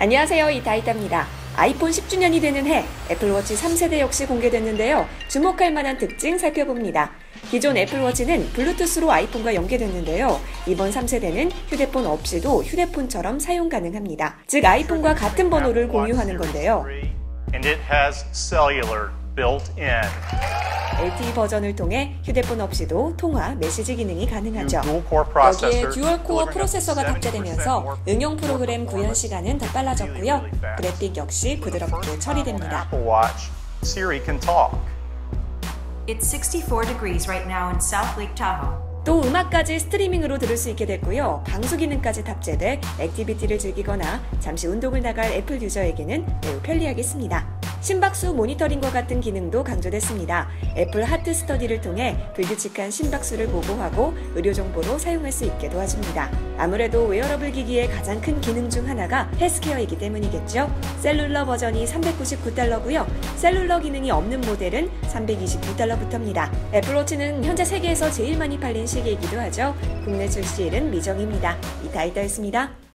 안녕하세요. 이다이다입니다. 아이폰 10주년이 되는 해 애플워치 3세대 역시 공개됐는데요. 주목할 만한 특징 살펴봅니다. 기존 애플워치는 블루투스로 아이폰과 연계됐는데요. 이번 3세대는 휴대폰 없이도 휴대폰처럼 사용 가능합니다. 즉 아이폰과 같은 번호를 공유하는 건데요. LTE 버전을 통해 휴대폰 없이도 통화, 메시지 기능이 가능하죠. 여기에 듀얼 코어 프로세서가 up to 70% 탑재되면서 응용 프로그램 구현 시간은 더 빨라졌고요. 그래픽 역시 부드럽게 처리됩니다. Apple Watch, Siri can talk. It's 64 degrees right now in South Lake Tahoe. 또 음악까지 스트리밍으로 들을 수 있게 됐고요. 방수 기능까지 탑재돼 액티비티를 즐기거나 잠시 운동을 나갈 애플 유저에게는 매우 편리하겠습니다. 심박수 모니터링과 같은 기능도 강조됐습니다. 애플 하트 스터디를 통해 불규칙한 심박수를 보고하고 의료 정보로 사용할 수 있게 도와줍니다. 아무래도 웨어러블 기기의 가장 큰 기능 중 하나가 헬스케어이기 때문이겠죠. 셀룰러 버전이 399달러고요. 셀룰러 기능이 없는 모델은 329달러부터입니다. 애플워치는 현재 세계에서 제일 많이 팔린 시계이기도 하죠. 국내 출시일은 미정입니다. 이다이다였습니다.